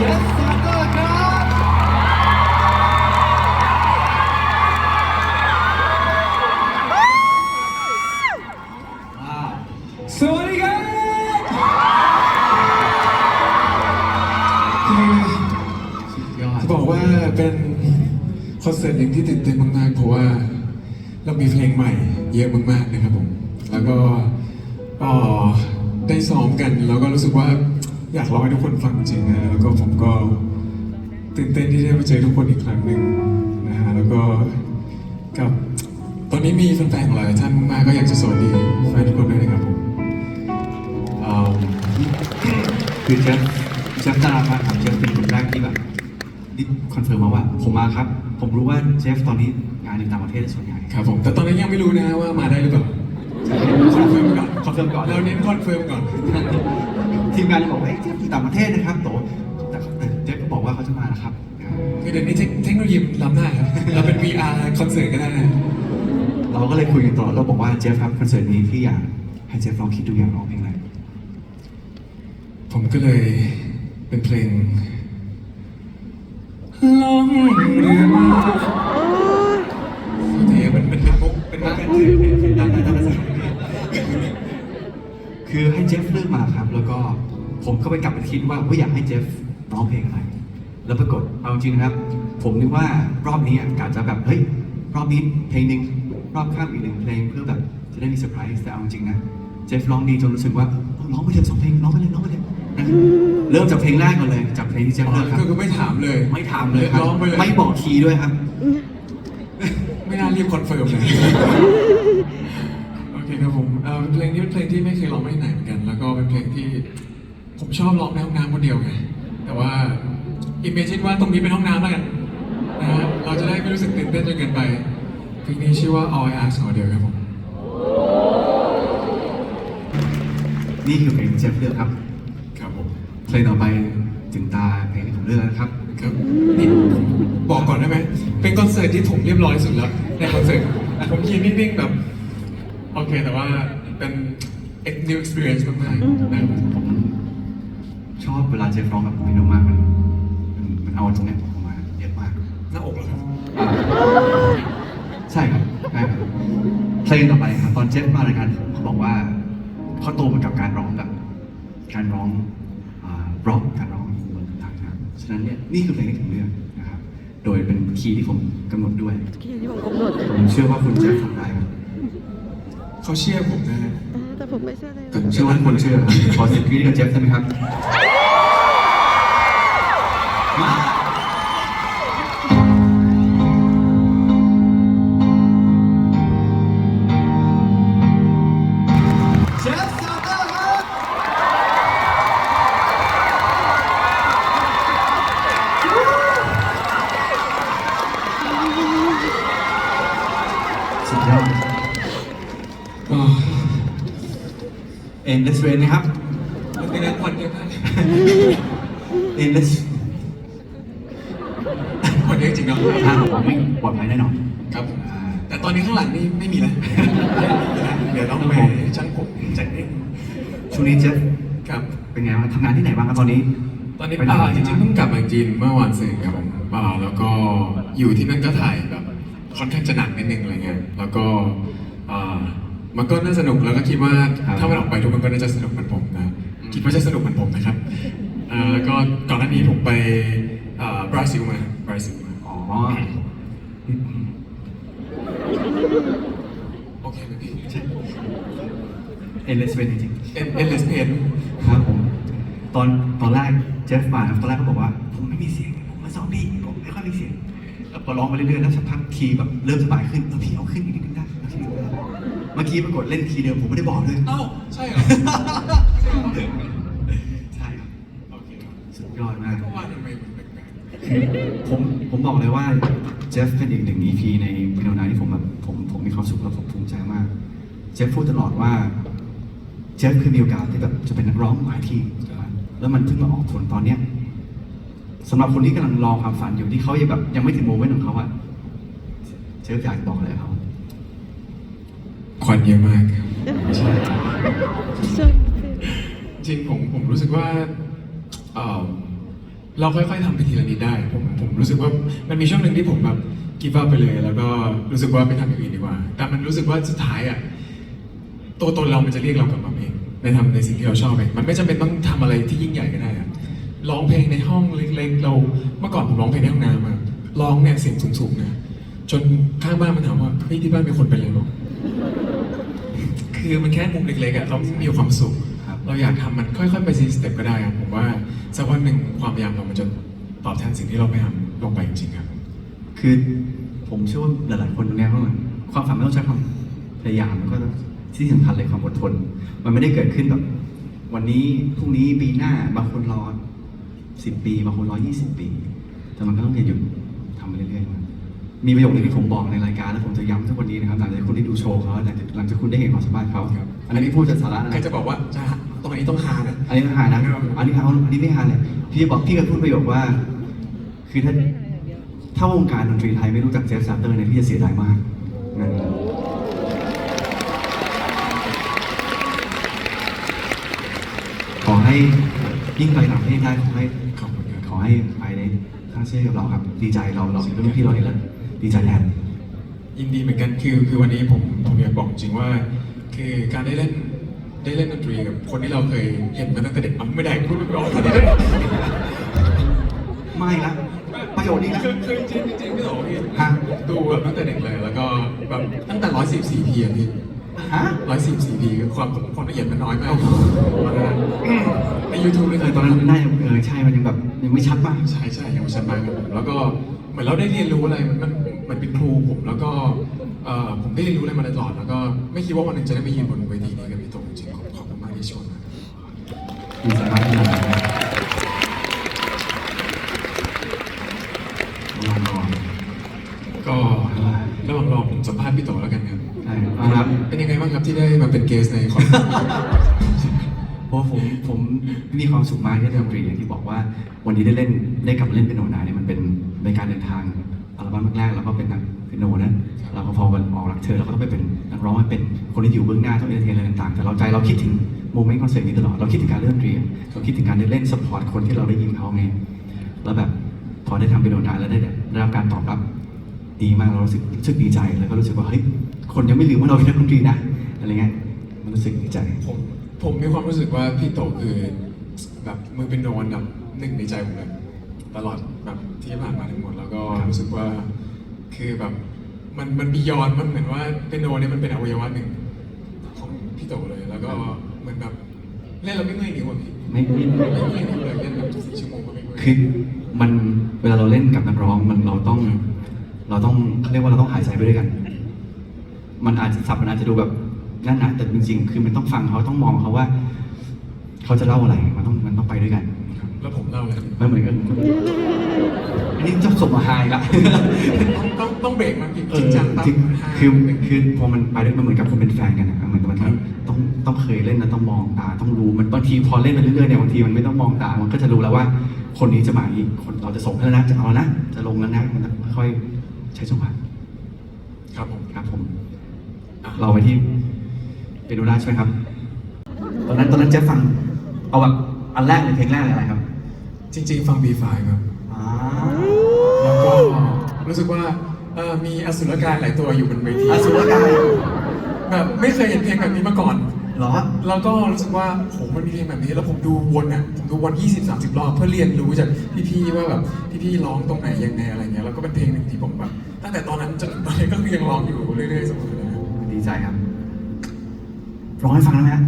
เจฟซาเตอร์ครับสวัสดีครับคือสุดยอดจะบอกว่าเป็นคอนเสิร์ตหนึ่งที่ตื่นเต้นมากๆเพราะว่าเรามีเพลงใหม่เยอะมากๆนะครับผม แล้วก็ได้ซ้อมกันแล้วก็รู้สึกว่า อยากร้องให้ทุกคนฟังจริงนะแล้วก็ผมก็ตื่นเต้นที่ได้มาเจอทุกคนอีกครั้งหนึ่งนะฮะแล้วก็กับตอนนี้มีแฟนๆของหลายท่านมากๆก็อยากจะสวัสดีแฟนทุกคนด้วยนะครับผมอ่าคือเจฟเจฟน่ารักมากครับเจฟเป็นคนแรกที่แบบที่คอนเฟิร์มมาว่า ผมมาครับ ผมรู้ว่าเจฟตอนนี้งานอยู่ต่างประเทศส่วนใหญ่ครับผมแต่ตอนนี้ยังไม่รู้นะว่ามาได้หรือเปล่าคอนเฟิร์มก่อนคอนเฟิร์มก่อนเราเน้นคอนเฟิร์มก่อน ทีมงานบอกว่าเอ้ยเจฟอยู่ต่างประเทศนะครับโตแต่แต่เจฟก็บอกว่าเขาจะมานะครับ คือเดี๋ยวนี้เทคเทคโนโลยีมันล้ำหน้าครับ เราเป็น VR คอนเสิร์ตก็ได้นะเราก็เลยคุยกันต่อเราบอกว่าเจฟครับคอนเสิร์ตนี้พี่อยากให้เจฟลองคิดดูอยากร้องเพลงอะไรผมก็เลยเป็นเพลงล่องเรือมาเดี๋ยวมันมันเป็นมุกเป็นมุกกันได้ได้ได้ได้คือให้เจฟเลือกมาครับ แล้วก็ ผมก็ไปกลับไปคิดว่าว่าอยากให้เจฟร้องเพลงอะไร แล้วปรากฏเอาจริงนะครับ ผมนึกว่ารอบนี้อะกะจะแบบเฮ้ยรอบนี้เพลงหนึ่งรอบข้ามอีกหนึ่งเพลงเพื่อแบบจะได้มีเซอร์ไพรส์แต่เอาจริงนะเจฟร้องดีจนรู้สึกว่าเออร้องไปเถอะสองเพลงร้องไปเลยร้องไปเลยนะเริ่มจากเพลงแรกก่อนเลยจากเพลงที่เจฟเลือกครับก็คือไม่ถามเลย ไม่ถามเลยครับร้องไปเลยไม่บอกคีย์ด้วยครับ ไม่น่ารีบคอนเฟิร์มเลยโอเคครับผมเอ่อเพลงนี้เป็นเพลงที่ไม่เคยร้องไม่ไหนเหมือนกัน แล้วก็เป็นเพลงที่ ผมชอบร้องในห้องน้ำคนเดียวไง แต่ว่าอิมเมจินว่าตรงนี้เป็นห้องน้ำแล้วกันนะฮะเราจะได้ไม่รู้สึกตื่นเต้นจนเกินไปเพลงนี้ชื่อว่า All I Ask for เดียวครับผม นี่คือเพลงที่เจฟเลือกครับ ครับผมเพลงต่อไปถึงตาเพลงที่ผมเลือกแล้วนะครับ ครับนี่ผมบอกก่อนได้ไหม เป็นคอนเสิร์ตที่ผมเรียบร้อยสุดแล้วในคอนเสิร์ตผมยืนนิ่งๆแบบ โอเคแต่ว่าเป็น new experience มากๆนะครับผม ชอบเวลาเจฟร้องแบบไม่รู้มากมันมันมันเอาตรงเนี้ยออกมาเยอะมากหน้าอกเหรอครับอ่าใช่ครับใช่ครับเพลงต่อไปครับตอนเจฟมารายการผมเขาบอกว่าเขาโตมากับการร้องแบบ การร้องอ่าร็อกการร้องบนต่างๆนะครับฉะนั้นเนี่ยนี่คือเพลงที่ผมเลือกนะครับ โดยเป็นคีย์ที่ผมกำหนดด้วยที่ที่ผมกำหนดผมเชื่อว่าคุณเจฟทำได้ครับเขาเชื่อผมนะฮะอ่าแต่ ผมไม่เชื่อเลยผมเชื่อว่าทุกคนเชื่อครับขอสิบวิกับเจฟได้ไหมครับมา เอ็นเดสเวนนะครับมันเป็นนักบอลเยอะมากเอ็นเดสบอลเยอะจริงเนาะทางผมไม่ปลอดภัยแน่นอนครับผมแต่ตอนนี้ข้างหลังนี่ไม่มีแล้ว เดี๋ยวต้องไปช่างผมจัดเองช่วงนี้เจฟครับเป็นไงบ้างทำงานที่ไหนบ้างครับตอนนี้ ตอนนี้ไปอ่าทำจริงๆเพิ่งกลับมาจีนเมื่อวันศุกร์ครับผมอ่าแล้วก็อยู่ที่นั่นก็ถ่ายแบบค่อนข้างจะหนักนิดนึงอะไรเงี้ยแล้วก็อ่า มันก็น่าสนุกแล้วก็คิดว่าถ้ามันออกไปทุกคนก็น่าจะสนุกเหมือนผมนะคิดว่าจะสนุกเหมือนผมนะครับอ่าแล้วก็ก่อนหน้านี้ผมไปอ่าบราซิลมาบราซิลมาอ๋อโอเคไหมพี่เอ็นเดสเวนจริงเอ็นเอ็นเลสเอ็นๆครับผมตอนตอนแรกเจฟมาครับตอนแรกเขาบอกว่า ผมไม่มีเสียงผมมาซอมบี้ผมไม่ค่อยมีเสียงแล้วพอร้องไปเรื่อยๆแล้วสักพักคีย์แบบเริ่มสบายขึ้นเออพี่เอาขึ้นอีกนิดนึงได้ เอาขึ้นอีกนิดนึงได้เมื่อกี้ปรากฏเล่นคีย์เดิมผมไม่ได้บอกด้วย เอ้าใช่เหรอใช่ครับโอเคครับสุดยอดมาก ก็ว่าทำไมมันแปลกผมผมบอกเลยว่าเจฟเป็นอีกหนึ่ง EP ในวิดีโอนาที่ผมแบบผมผมมีความสุขและผมภูมิใจมาก เจฟพูดตลอดว่า เจฟเคยมีโอกาสที่แบบจะเป็นนักร้องหลายที่ แล้วมันเพิ่งมาออกผลตอนเนี้ยสำหรับคนที่กำลังรอความฝันอยู่ที่เขายังแบบยังไม่ถึงโมเมนต์ของเขาอะเจฟอยากจะบอกอะไรเขา ควันเยอะมากครับใช่จริงผมผมรู้สึกว่าเอ่อเราค่อยๆทำไปทีละนิดได้ผมผมรู้สึกว่ามันมีช่วงหนึ่งที่ผมแบบกีบอัพไปเลย แล้วก็รู้สึกว่าไปทำอย่างอื่นดีกว่า แต่มันรู้สึกว่าสุดท้ายอะตัวตนเรามันจะเรียกเรากลับมาเองในทำในสิ่งที่เราชอบเองมันไม่จำเป็นต้องทำอะไรที่ยิ่งใหญ่ก็ได้อะร้องเพลงในห้องเล็กๆเราเมื่อก่อนผมร้องเพลงในห้องน้ำอะร้องเนี่ยเสียงสูงๆนะจนข้างบ้านมันถามว่าเฮ้ยที่บ้านมีคนเป็นอะไรหรอ คือมันแค่มุมเล็กๆอะเรามีความสุขรเราอยากทำมันค่อยๆ ไปซีสเต็ปก็ได้ครับผมว่าสักวันหนึ่งความพยายามเรามันจะตอบแทนสิ่งที่เราพยายามลงไปจริงๆครับ คือผมเชื่อว่าหลายๆคนตรงนี้ยว่ามันความฝันไม่ต้องใช้ความพยายามแล้วก็ที่สำคัญเลยความอดทน มันไม่ได้เกิดขึ้นแบบวันนี้พรุ่งนี้ปีหน้าบางคนรอสิบปีบางคนรอยี่สิบปี แต่มันก็ต้องอย่าหยุดทำไปเรื่อยๆ มีประโยคนึงที่ผมบอกในรายการแล้วผมจะย้ำทุกวันนี้นะครับหลังจากคุณได้ดูโชว์เขาหลังจากหลังจากคุณได้เห็นความสามารถเขาครับ อันนี้พูดจากสาระนะใครจะบอกว่าจะตรงนี้ต้องหานะ อันนี้ไม่หานะ อันนี้หาอันนี้ไม่หาเลยพี่บอกพี่เคยพูดประโยคว่า คือถ้าถ้าวงการดนตรีไทยไม่รู้จักเจฟซาเตอร์เนี่ยพี่จะเสียดายมากนะขอให้ยิ่งไปต่างประเทศได้ขอให้ขอบคุณครับขอให้ไปในข้างเชื่อกับเราครับ ดีใจเราเราเป็นรุ่นพี่เราเห็นแล้ว ดีใจแทนยินดีเหมือนกันคือคือวันนี้ผมผมอยากบอกจริงว่า คือการได้เล่นได้เล่นดนตรีกับคนที่เราเคยเห็นมาตั้งแต่เด็กอะไม่ได้พูดไม่ออกไม่ละประโยชน์นี้นะคือคือจริงจริงพี่โตพี่ฮะดูแบบตั้งแต่เด็กเลย แล้วก็แบบตั้งแต่ร้อยสิบสี่พีอะพี่ฮะร้อยสิบสี่พีความความละเอียดมันน้อยมากตอนนั้นในยูทูบเลยเออตอนนั้นน่าจะเออใช่มันยังแบบยังไม่ชัดมากใช่ใช่ยังไม่ชัดมากครับแล้วก็ เหมือนเราได้เรียนรู้อะไรมันมันเป็นครูผมแล้วก็เอ่อผมได้เรียนรู้อะไรมาตลอดแล้วก็ไม่คิดว่าวันหนึ่งจะได้ไปยืนบนเวทีนี้กับพี่โตจริงๆขอบขอบคุณมากที่ชวนมาดีใจมากที่ได้ลองก่อก็ระหว่างรอผมสัมภาษณ์พี่โตแล้วกันครับครับเป็นยังไงบ้างครับที่ได้มาเป็นเกสในคอนเพราะผมผมมีความสุขมากที่ได้ดนตรีอย่างที่บอกว่า วันนี้ได้เล่นได้กลับมาเล่นเป็นโนนาเนี่ยมันเป็น การเดินทางอัลบั้มแรกๆแล้วก็เป็นนักเป็นโนนะเราก็พอวันออกรักเธอเราก็ต้องไปเป็นนักร้องไปเป็นคนที่อยู่เบื้องหน้าต้องเอนเตอร์เทนอะไรต่างๆ แต่เราใจเราคิดถึงโมเมนต์คอนเสิร์ตนี้ตลอดเราคิดถึงการเล่นดนตรีเราคิดถึงการได้เล่นสปอร์ตคนที่เราได้ยินเขาไงแล้วแบบพอได้ทำเป็นโนนาแล้วได้ได้รับการตอบรับดีมากเรารู้สึกรู้สึกดีใจแล้วก็รู้สึกว่าเฮ้ยคนยังไม่ลืมว่าเราเป็นนักดนตรีนะอะไรเงี้ยมันรู้สึกดีใจผมผมมีความรู้สึกว่าพี่โตคือแบบมือเป็นโนอันดับหนึ่งในใจผมเลย ตลอดแบบที่ผ่านมาทั้งหมด แล้วก็รู้สึกว่าคือแบบมันมันบียอนมันเหมือนว่าเป็นโนเนี่ยมันเป็นอวัยวะหนึ่งของพี่โตเลย แล้วก็เหมือนแบบเล่นเราไม่เมื่อยนิ้วอะพี่ไม่ไม่ไม่เมื่อยนิ้วเลยเล่นแบบสี่ชั่วโมงก็ไม่เมื่อยคือมันเวลาเราเล่นกับนักร้องมันเราต้อง เราต้องเขาเรียกว่าเราต้องหายใจไปด้วยกัน มันอาจจะสับมันอาจจะดูแบบนั่นนะแต่จริงๆ คือมันต้องฟังเขาต้องมองเขาว่า เขาจะเล่าอะไรมันต้องมันต้องไปด้วยกัน แล้วผมเล่าเลยมันเหมือนกันอันนี้จะส่งมาไฮละต้องต้องต้องเบรกมันจเอริงอจังตั้งจริงห้าคือคือพอมันไปด้วยมันเหมือนกับคนเป็นแฟนกันอะเหมือนมันครับต้องต้องเคยเล่นนะต้องมองตาต้องรู้มันบางทีพอเล่นไปเรื่อยๆเนี่ยบางทีมันไม่ต้องมองตามันก็จะรู้แล้วว่า คนนี้จะมาอีกคนเราจะส่งให้แล้วนะจะเอาแล้วนะจะลงแล้วนะมันต้องค่อยๆใช้จังหวะครับผมครับผมอะเราไปที่เปโดราใช่ไหมครับ ตอนนั้นตอนนั้นเจ๊ฟังเอาแบบอันแรกเลยเพลงแรกเลยอะไรครับ จริง ๆ ฟัง B5 ครับ อ่าแล้วก็รู้สึกว่าเอ่อมีอสุรกายหลายตัวอยู่บนเวทีอสุรกายแบบไม่เคยเห็นเพลงแบบนี้มาก่อน เหรอ แล้วก็รู้สึกว่าโหมันมีเพลงแบบนี้แล้วผมดูวนอะผมดูวน20 30 รอบเพื่อเรียนรู้จากพี่ๆว่าแบบพี่ๆร้องตรงไหนยังไงอะไรเงี้ยแล้วก็เป็นเพลงหนึ่งที่ผมแบบตั้งแต่ตอนนั้นจนถึงตอนนี้ก็คือยังร้องอยู่เรื่อยๆเสมอเลยนะ ดีใจครับ ร้องให้ฟังได้ไหมฮะ